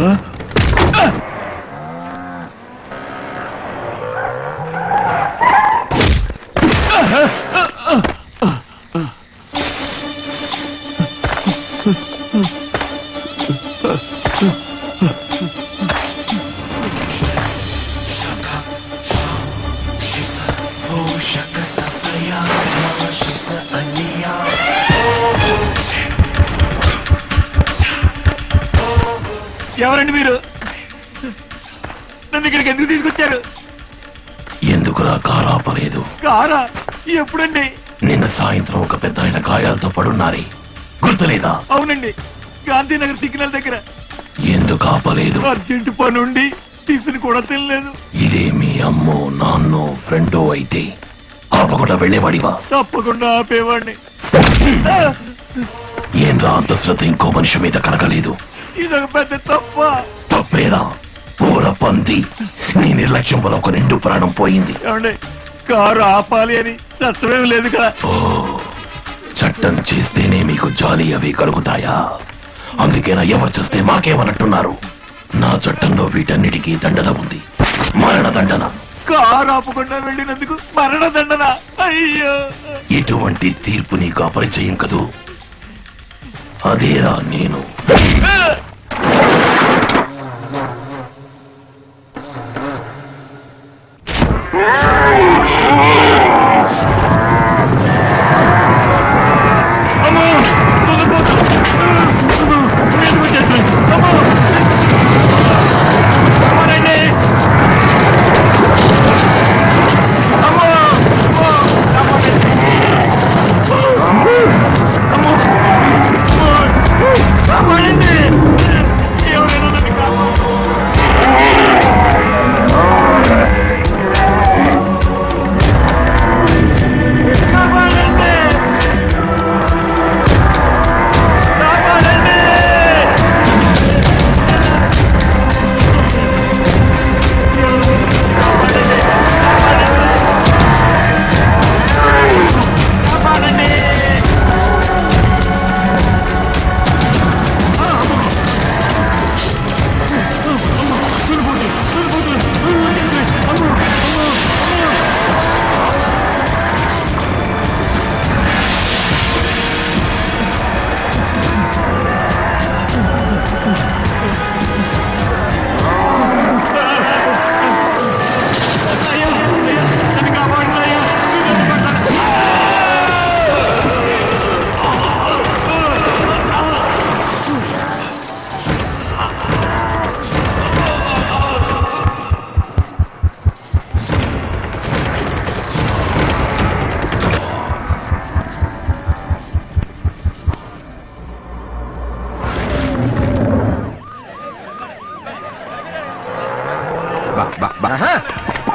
Huh? ఎవరండి మీరు? నన్ను ఇక్కడికి ఎందుకు తీసుకొచ్చారు? ఎందుకురా కారు ఆపలేదు? కారా? ఎప్పుడండి? నిన్న సాయంత్రం ఒక పెద్ద ఆయన గాయాలతో పడున్నారే. గుర్తులేదా? అవునండి. గాంధీనగర్ సిగ్నల్ దగ్గర. ఎందుకు ఆపలేదు? అర్జెంట్ పని ఉండి టిఫిన్ కూడా తినలేదు. ఇదే మీ అమ్మో నాన్నో ఫ్రెండో అయితే ఆపకుండా వెళ్ళేవాడివా? తప్పకుండా ఆపేవాడిని. ఏం రా అంత శ్రద్ధ ఇంకో మనిషి మీద కలగలేదు. ఇదొక పెద్ద తప్ప. తప్పేరా? ఊర పంది. నీ నిర్లక్ష్యం వల్ల ఒక నిండు ప్రాణం పోయింది. ఏమండి కారు ఆపాలి అని చట్టమేం లేదు కదా. ఓ చట్టం చేస్తేనే మీకు జాలి అవి కలుగుతాయా? అందుకేనా ఎవరు చేస్తే మాకేమన్నట్టున్నారు? నా చట్టంలో వీటన్నిటికీ దండన ఉంది. మరణ దండన. కారు ఆపకుండా వెళ్ళినందుకు మరణ దండన. అయ్యో. ఇటువంటి తీర్పు నీకు అపరిచయం కదూ? అదేరా నేను.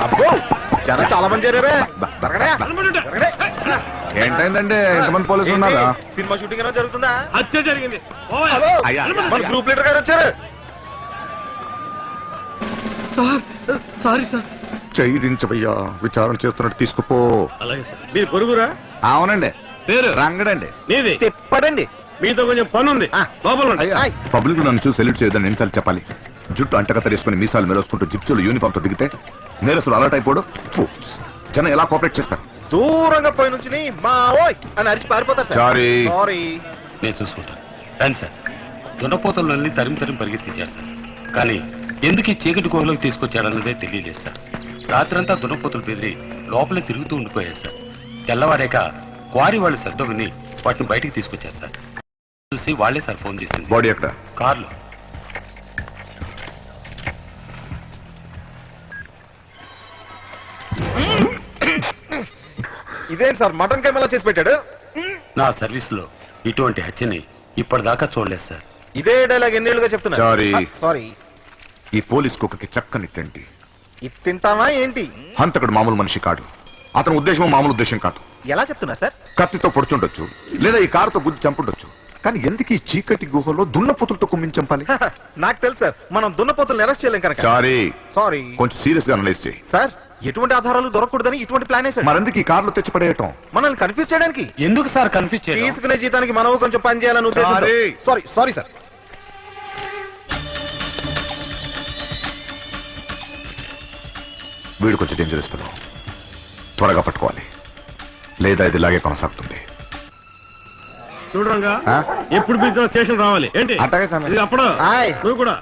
అబ్బో జనం చాలా మంది చేరారే. ఏంటైందండి? ఎంతమంది పోలీసులు ఉన్నారా? సినిమా షూటింగ్ ఏమైనా జరుగుతుందా? హత్య జరిగింది. హలో. మన గ్రూప్ లీడర్ గారు వచ్చారు. Sir sorry sir. చెయ్యి దించబయ్యా విచారణ చేస్తున్నట్టు తీసుకుపో. అలాగే సార్. మీరు పొరుగురా? అవునండి. పేరు? రంగడండి. నీది? తిప్పడండి. మీతో కొంచెం పని ఉంది లోపల పబ్లిక్ నన్ను చూసి సెల్యూట్ చేయొద్దని ఎన్నిసార్లు చెప్పాలి. జుట్టు అంటగత తీసుకుని మీసాలు మెరోసుకుంటూ జిప్సులు యూనిఫామ్తో దిగితే నేరస్తులు అలర్ట్ అయిపోడు. జనం ఎలా కోఆపరేట్ చేస్తారు? దూరంగా పోయి నుంచి మా ఓయ్ అని అరిచి పారిపోతారు సార్. సారీ నేను చూసుకుంటాను. రండి సార్. దున్నపోతలన్నీ తరిమి తరిమి పరిగెత్తించారు సార్. కానీ ఎందుకు ఈ చీకటి గుహలోకి తీసుకొచ్చారన్నదే తెలియలేదు సార్. రాత్రంతా దున్నపోతులు బెదిరి లోపలే తిరుగుతూ ఉండిపోయారు సార్. తెల్లవారాక క్వారీ వాళ్ళు శబ్దం విని వాటిని బయటికి తీసుకొచ్చారు సార్. చూసి వాళ్ళే సార్ ఫోన్ చేసింది. బాడీ ఎక్కడ? కార్లో. ఇదేంటి సార్? మటన్ కెమెలా చేసి పెట్టాడు? నా సర్వీస్లో ఇటువంటి హత్యని ఇప్పటిదాకా చూడలేదు సార్. ఇదే డైలాగ్ ఎన్నేళ్ళుగా చెప్తున్నా? Sorry. సారీ. ఈ పోలీస్ కుక్కకి చక్కని తిండి. ఇది తింటావా ఏంటి? హంతకుడు మామూలు మనిషి కాడు. అతని ఉద్దేశం మామూలు ఉద్దేశం కాదు. ఎలా చెప్తున్నారు సార్? కత్తితో పొడుచుండొచ్చు లేదా ఈ కారుతో గుద్ది చంపుండొచ్చు. కానీ ఎందుకు ఈ చీకటి గుహలో దున్నపోతులతో కుమ్మించి చంపాలి నాకు తెలుసు సార్. మనం దున్నపోతుల్ని అరెస్ట్ చేయలేం కనుక. సారీ. సారీ కొంచెం సీరియస్గా అనలైజ్ చేయి. సార్ ఎటువంటి ఆధారాలు దొరకకూడదని ఇటువంటి ప్లాన్ వేసాడు మరెందుకు ఈ కార్లో తెచ్చి పడేయటం? మనల్ని కన్ఫ్యూజ్ చేయడానికి. ఎందుకు సార్ కన్ఫ్యూజ్ చేయడం? తీసుకునే జీతానికి మనం కొంచెం పని చేయాలని Sorry. సారీ. సారీ సార్ వీడు కొంచెం డేంజరస్ పిల్లలు త్వరగా పట్టుకోవాలి. లేదా ఇది ఇలాగే కొనసాగుతుంది. చూడరంగా? ఎప్పుడు పిలిచినా స్టేషన్ రావాలి. ఏంటి? అట్టాగే అప్పుడు. నువ్వు కూడా.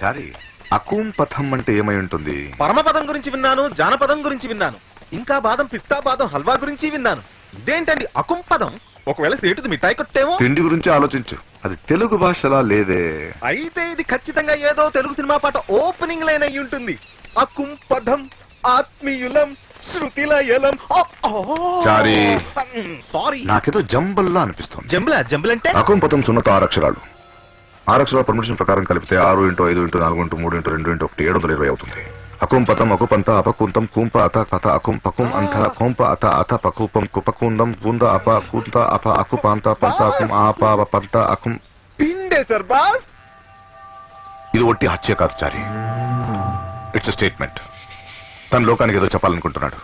సారీ అకూం పథం అంటే ఏమై ఉంటుంది? పరమపదం గురించి విన్నాను జానపదం గురించి విన్నాను. ఇంకా బాదం పిస్తా బాదం హల్వా గురించి విన్నాను. ఇదేంటండి అకుంపదం ఒకవేళ సేటుది మిఠాయి కొట్టేమో? తిండి గురించి ఆలోచించు. అది తెలుగు భాషలా లేదే. అయితే ఇది ఖచ్చితంగా ఏదో తెలుగు సినిమా పాట ఓపెనింగ్ లైన్ అయి ఉంటుంది అకుంపదం ఆత్మీయులం చారీ. సారీ. నాకేదో జంబల్లా అనిపిస్తుంది. జంబులా? జంబుల్ అంటే అకూం పథం సున్నత ఆరు అక్షరాలు ఆరు అక్షరాల పర్మిషన్ ప్రకారం కలిపితే ఆరు ఇంటూ ఐదు ఇంటూ నాలుగు ఇంటూ మూడు ఇంటూ రెండు ఇంటూ ఒకటి ఏడు వందల ఇరవై అవుతుంది. అకుం పతం అకుపంత అపకుంతం కూంప అత కథ అకుం పకుం అంత కోంప అత అత పకూపం కుపకుందం పూంద అప కూంత అప అకుపాంత పంత అకుం ఆప పంత అకుం. పిండే సార్ బాస్! ఇది ఒట్టి హత్య కాదు చారి. ఇట్స్ స్టేట్మెంట్ తన లోకానికి ఏదో చెప్పాలనుకుంటున్నాడు.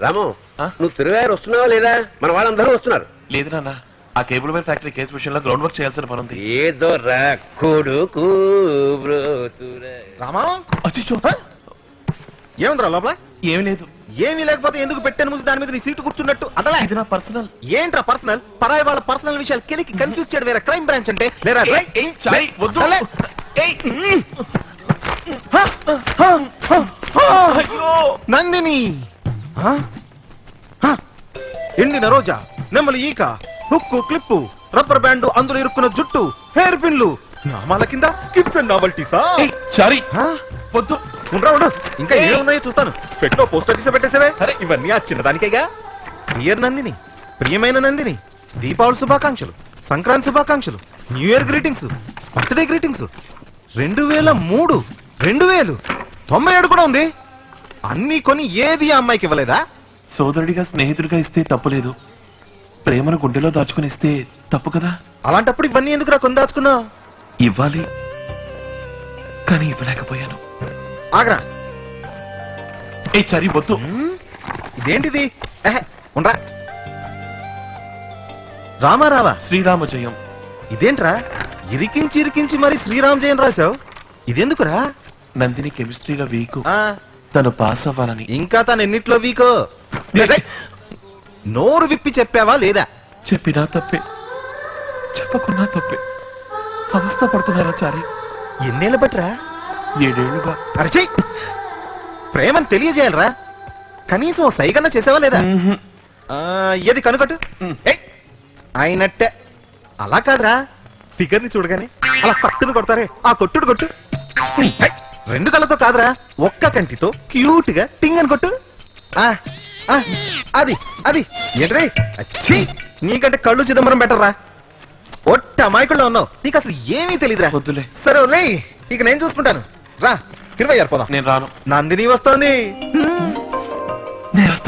రాము నువ్వు తిరుగారు వస్తున్నావా లేదా? మన వాళ్ళందరూ వస్తున్నారు. లేదు నాన్న ఆ కేబుల్ వైర్ ఫ్యాక్టరీ కేసు విషయంలో గ్రౌండ్ వర్క్ చేయాల్సిన పని ఉంది. ఏదో. రామా? ఏముందిరా లోపల? ఏమీ లేదు. ఏమీ లేకపోతే ఎందుకు పెట్టాను మూసి దాని మీద నీ సీటు కూర్చున్నట్టు? అదలా ఇది నా పర్సనల్. ఏంట్రా పర్సనల్? పరాయి వాళ్ళ పర్సనల్ విషయాలు కెలికి కన్ఫ్యూజ్ చేయడం వేరే క్రైమ్ బ్రాంచ్ అంటే? లేరా? వద్దు. నందిని? ఎండిన రోజా నెమ్మలి ఈక హుక్కు క్లిప్పు రబ్బర్ బ్యాండ్ అందులో ఇరుక్కున్న జుట్టు హెయిర్ పిన్లు నామాల కింద కిడ్స్ అండ్ నావల్టీసా? ఏయ్ వద్దు. ఉండరా ఉండు. ఇంకా ఏ ఉన్నాయో చూస్తాను. పెట్లో పోస్టర్ తీసి పెట్టేసేవే. అరే. ఇవన్నీ ఆ చిన్నదానికేగా? డియర్ నందిని ప్రియమైన నందిని దీపావళి శుభాకాంక్షలు సంక్రాంతి శుభాకాంక్షలు new year greetings birthday greetings రెండు వేల మూడు రెండు వేలు. తొంభై ఏడు కూడా ఉంది. అన్ని కొని ఏది ఆ అమ్మాయికి ఇవ్వలేదా? సోదరుడిగా స్నేహితుడిగా ఇస్తే తప్పు లేదు. ప్రేమను గుండెలో దాచుకుని ఇస్తే తప్పు కదా? అలాంటప్పుడు ఇవన్నీ ఎందుకురా కొని దాచుకున్నావు? ఇవ్వాలి. కానీ ఇవ్వలేకపోయాను. ఆగరా. ఏ చరి వద్దు. ఇదేంటిది? ఉండ్రా. రామారావా? శ్రీరామ జయం. ఇదేంట్రా? ఇరికించి ఇరికించి మరి శ్రీరామ్ జయం రాశావు? ఇదెందుకురా? నందిని కెమిస్ట్రీలో వీకు. తను పాస్ అవ్వాలని. ఇంకా తను ఎన్నిట్లో వీకో? నోరు విప్పి చెప్పావా లేదా? చెప్పినా తప్పే. చెప్పకున్నా తప్పే. అవస్థ పడుతున్నారా చారి? ఎన్నేళ్ళ బట్రా? ఏడేళ్ళుగా అరచై ప్రేమను తెలియజేయాలరా. కనీసం ఓ సైగన్న చేసావా లేదా? ఆ, ఏది కనుకట్టు ఏయ్, అయినట్టే అలా కాదురా. ఫిగర్ని చూడగానే అలా పట్టును కొడతారే. ఆ కొట్టుడు కొట్టు. ఏయ్, రెండు కళ్ళతో కాదురా. ఒక్క కంటితో క్యూట్గా టింగ్ అని కొట్టు. ఆ, ఆ, అది అది. ఏంట్రీ? అచ్చీ, నీకంటే కళ్ళు చిదంబరం బెటర్ రా ఒట్టి అమాయకుల్లో ఉన్నావు. నీకు అసలు ఏమీ తెలియదురా వద్దులే. సరే వదిలే. ఇక నేను చూసుకుంటాను. రా తిరువయ్యారు పోదాం. నేను రాను. నందిని వస్తోంది. నేను వస్తాను.